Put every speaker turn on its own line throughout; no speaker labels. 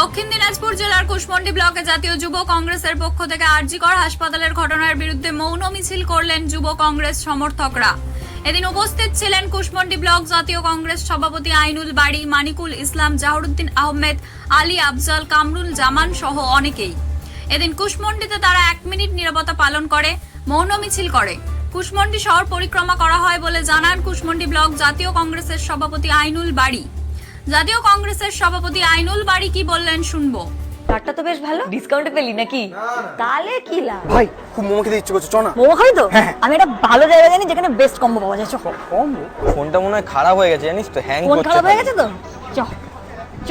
দক্ষিণ দিনাজপুর জেলার কুশমন্ডি ব্লকে জাতীয় যুব কংগ্রেসের পক্ষ থেকে আরজিকর হাসপাতালের ঘটনার বিরুদ্ধে মৌন মিছিল করলেন যুব কংগ্রেস সমর্থকরা। এদিন উপস্থিত ছিলেন কুশমন্ডি ব্লক জাতীয় কংগ্রেস সভাপতি আইনুল বাড়ি, মানিকুল ইসলাম, জাহরুদ্দিন আহমেদ, আলী আফজাল, কামরুল জামান সহ অনেকেই। এদিন কুশমন্ডিতে তারা এক মিনিট নিরাপত্তা পালন করে, মৌন মিছিল করে। কুশমন্ডি শহর পরিক্রমা করা হয় বলে জানান কুশমন্ডি ব্লক জাতীয় কংগ্রেসের সভাপতি আইনুল বাড়ি। জাতীয় কংগ্রেসের সভাপতি আইনুল বাড়ি কি বললেন শুনব।
কার্ডটা তো বেশ ভালো। ডিসকাউন্টে পেলি নাকি? তাহলে কি লাভ?
ভাই খুব মোমো খেতে ইচ্ছে করছে চ না।
মোমো খাবি তো?
হ্যাঁ।
আমি একটা ভালো জায়গা জানি যেখানে বেস্ট কম্বো পাওয়া যায় চ।
ফোনটা মনে হয় খারাপ হয়ে গেছে জানিস তো? হ্যাং
ফোন খারাপ হয়ে গেছে তো? চ চ।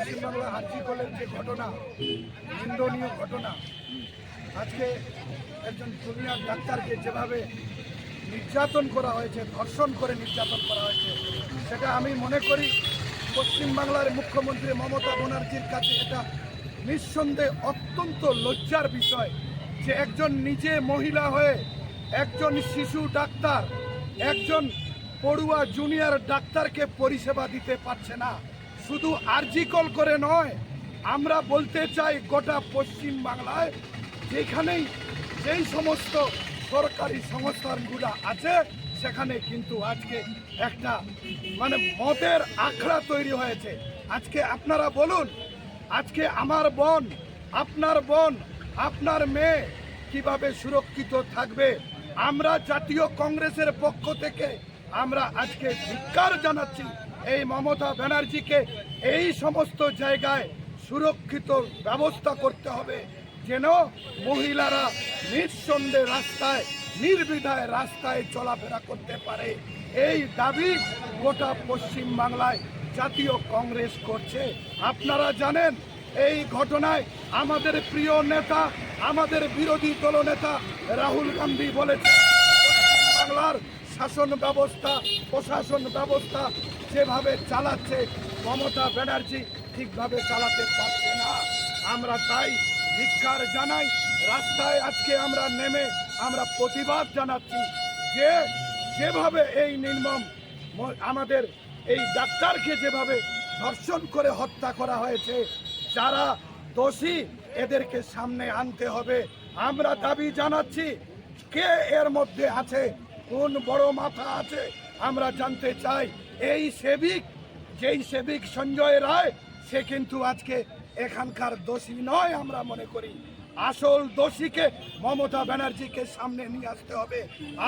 পশ্চিমবাংলা আর্জিকলের যে ঘটনা, নিন্দনীয় ঘটনা, আজকে একজন জুনিয়র ডাক্তারকে যেভাবে নির্যাতন করা হয়েছে, ধর্ষণ করে নির্যাতন করা হয়েছে, সেটা আমি মনে করি পশ্চিমবাংলার মুখ্যমন্ত্রী মমতা ব্যানার্জির কাছে এটা নিঃসন্দেহে অত্যন্ত লজ্জার বিষয় যে একজন নিজে মহিলা হয়ে একজন শিশু ডাক্তার, একজন পড়ুয়া জুনিয়র ডাক্তারকে পরিষেবা দিতে পারছে না। শুধু আরজিকল করে নয়, আমরা বলতে চাই গোটা পশ্চিম বাংলায়, যেখানেই যেই সমস্ত সরকারি সংস্থানগুলো আছে, সেখানে কিন্তু আজকে একটা মানে মদের আখড়া তৈরি হয়েছে। আজকে আপনারা বলুন, আজকে আমার বোন, আপনার বোন, আপনার মেয়ে কীভাবে সুরক্ষিত থাকবে? আমরা জাতীয় কংগ্রেসের পক্ষ থেকে আমরা আজকে ধিক্কার জানাচ্ছি। এই মমতা ব্যানার্জিকে এই সমস্ত জায়গায় সুরক্ষিত ব্যবস্থা করতে হবে, যেন মহিলারা নিঃসন্দেহে রাস্তায়, নির্বিধায় রাস্তায় চলাফেরা করতে পারে। এই দাবি গোটা পশ্চিম বাংলায় জাতীয় কংগ্রেস করছে। আপনারা জানেন, এই ঘটনায় আমাদের প্রিয় নেতা, আমাদের বিরোধী দলনেতা রাহুল গান্ধী বলেছে বাংলার শাসন ব্যবস্থা, প্রশাসন ব্যবস্থা যেভাবে চালাচ্ছে, মমতা ব্যানার্জি ঠিকভাবে চালাতে পারছে না। আমরা তাই ধিক্কার জানাই, রাস্তায় আজকে আমরা নেমে আমরা প্রতিবাদ জানাচ্ছি যে যেভাবে এই নির্মম আমাদের এই ডাক্তারকে যেভাবে ধর্ষণ করে হত্যা করা হয়েছে, যারা দোষী এদেরকে সামনে আনতে হবে। আমরা দাবি জানাচ্ছি কে এর মধ্যে আছে কোন বড় মাথা আছে, আমরা জানতে চাই। এই সেবিক, যেই সেবিক সঞ্জয় রায়, সে কিন্তু আজকে এখানকার দোষী নয় আমরা মনে করি। আসল দোষীকে মমতা ব্যানার্জিকে সামনে নিয়ে আসতে হবে।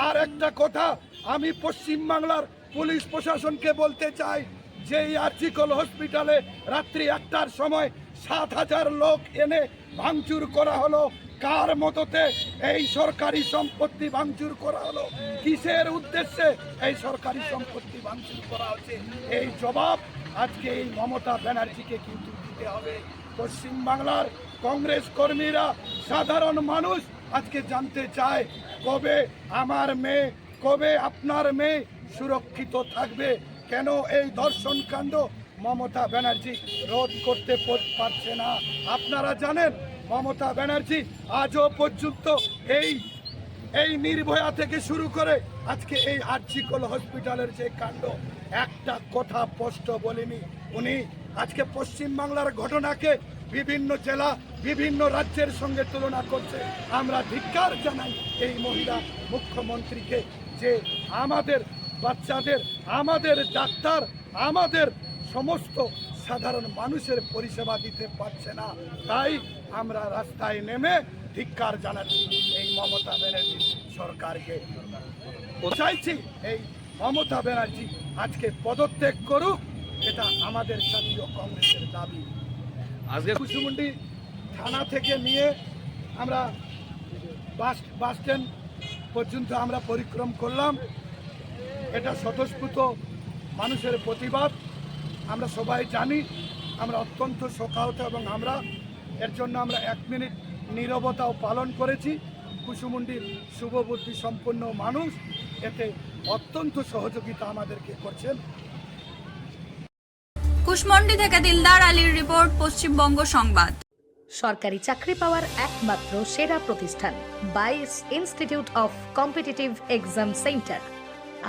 আর একটা কথা, আমি পশ্চিম বাংলার পুলিশ প্রশাসনকে বলতে চাই যে আর্জিকল হসপিটালে রাত্রি একটার সময় সাত হাজার লোক এনে ভাঙচুর করা হলো কার মততে এই সরকারি সম্পত্তি ভাঙচুর করা হলো? কিসের উদ্দেশ্যে এই সরকারি সম্পত্তি ভাঙচুর করা হচ্ছে? এই জবাব আজকে এই মমতা ব্যানার্জিকে কিন্তু দিতে হবে। পশ্চিম বাংলার কংগ্রেস কর্মীরা সাধারণ মানুষ আজকে জানতে চায়, কবে আমার মেয়ে, কবে আপনার মেয়ে সুরক্ষিত থাকবে? কেন এই দর্শন কাণ্ড মমতা ব্যানার্জি রোধ করতে পারছে না? আপনারা জানেন মমতা ব্যানার্জি আজও পর্যন্ত এই এই নির্ভয়া থেকে শুরু করে আজকে এই আর্জিকল হসপিটালের যে কাণ্ড, একটা কথা স্পষ্ট বলেনি উনি। আজকে পশ্চিম বাংলার ঘটনাকে বিভিন্ন জেলা, বিভিন্ন রাজ্যের সঙ্গে তুলনা করছে। আমরা ধিক্কার জানাই এই মহিলা মুখ্যমন্ত্রীকে যে আমাদের বাচ্চাদের, আমাদের ডাক্তার, আমাদের সমস্ত সাধারণ মানুষের পরিষেবা দিতে পারছে না। তাই আমরা রাস্তায় নেমে ধিক্কার জানাচ্ছি। এই মমতা ব্যানার্জি সরকারকে। চাইছি এই মমতা ব্যানার্জি আজকে পদত্যাগ করুক, এটা আমাদের জাতীয় কংগ্রেসের দাবি।
আজকে
কুসুমুন্ডি থানা থেকে নিয়ে আমরা বাস বাস স্ট্যান্ড পর্যন্ত আমরা পরিক্রম করলাম। এটা স্বতঃস্ফূর্ত মানুষের প্রতিবাদ। আমরা সবাই জানি, আমরা অত্যন্ত শোকাহত এবং আমরা এর জন্য আমরা এক মিনিট নীরবতাও পালন করেছি। কুসুমুন্ডির শুভবুদ্ধি সম্পন্ন মানুষ এতে অত্যন্ত সহযোগিতা আমাদেরকে করছেন।
কুশমন্ডি থেকে দিলদার আলীর রিপোর্ট পশ্চিমবঙ্গ সংবাদ।
সরকারি চাকরি পাওয়ার একমাত্র সেরা প্রতিষ্ঠান বাইস institute of competitive exam centre.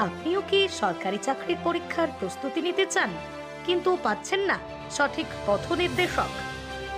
আপনিও কি সরকারি চাকরির পরীক্ষার প্রস্তুতি নিতে চান? কিন্তু পাচ্ছেন না সঠিক পথ নির্দেশক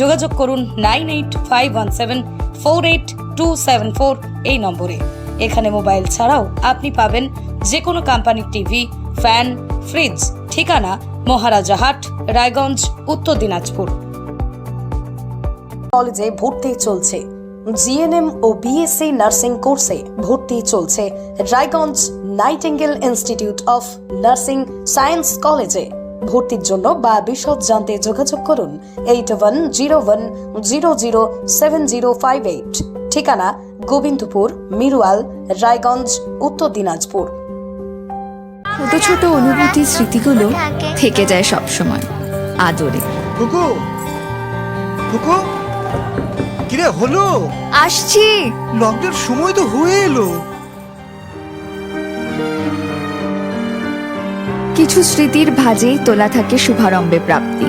যোগাযোগ করুন nine eight five one seven four eight two seven four এই নম্বরে। এখানে মোবাইল ছাড়াও আপনি পাবেন যে কোনো কোম্পানির টিভি, ফ্যান, ফ্রিজ, ঠিকানা মহারাজা হাট রায়গঞ্জ, উত্তর দিনাজপুর। কলেজে ভর্তি চলছে। জিএনএম ও বিএসসি নার্সিং কোর্সে ভর্তি চলছে Raiganj Nightingale institute of nursing science কলেজে। ভর্তির জন্য বা বিশদ জানতে যোগাযোগ করুন eight one zero one zero zero seven zero five eight. ঠিকানা গোবিন্দপুর মিরুয়াল রায়গঞ্জ উত্তর দিনাজপুর।
ছোট ছোট অনুভূতি স্মৃতিগুলো থেকে যায় সব সময় আদরে।
কুকু কুকু কিরে হলো?
আসছি।
লকডাউন সময় তো হয়ে এলো।
কিছু স্মৃতির ভাজেই তোলা থাকে শুভারম্ভে প্রাপ্তি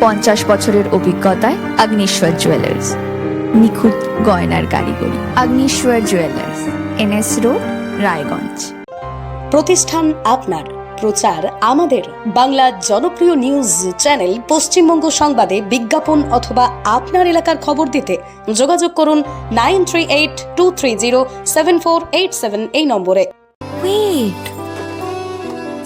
পঞ্চাশ বছরের অভিজ্ঞতায় আগ্নেশ্বর জুয়েলার্স নিখুঁত গয়নার কারিগরি Agneshwar jewellers NS road Raiganj
প্রতিষ্ঠান আপনার প্রচার আমাদের বাংলা জনপ্রিয় নিউজ চ্যানেল পশ্চিমবঙ্গ সংবাদে বিজ্ঞাপন অথবা আপনার এলাকার খবর দিতে যোগাযোগ করুন nine three eight two three zero seven four eight seven এই নম্বরে
Wait.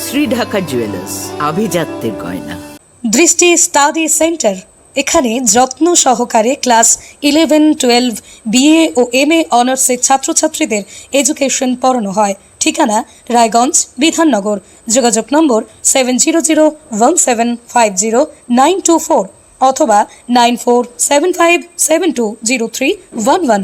শ্রী ঢাকা জুয়েলার্স আভিজাত্যের গয়না।
দৃষ্টি স্টাডি সেন্টার, এখানে যত্ন সহকারে ক্লাস ইলেভেন, টুয়েলভ, বিএ ও এম এ অনার্সের ছাত্রছাত্রীদের এডুকেশন পড়ানো হয়। ঠিকানা রায়গঞ্জ বিধাননগর। যোগাযোগ নম্বর seven zero zero one seven five zero nine two four অথবা nine four seven five seven two zero three one one.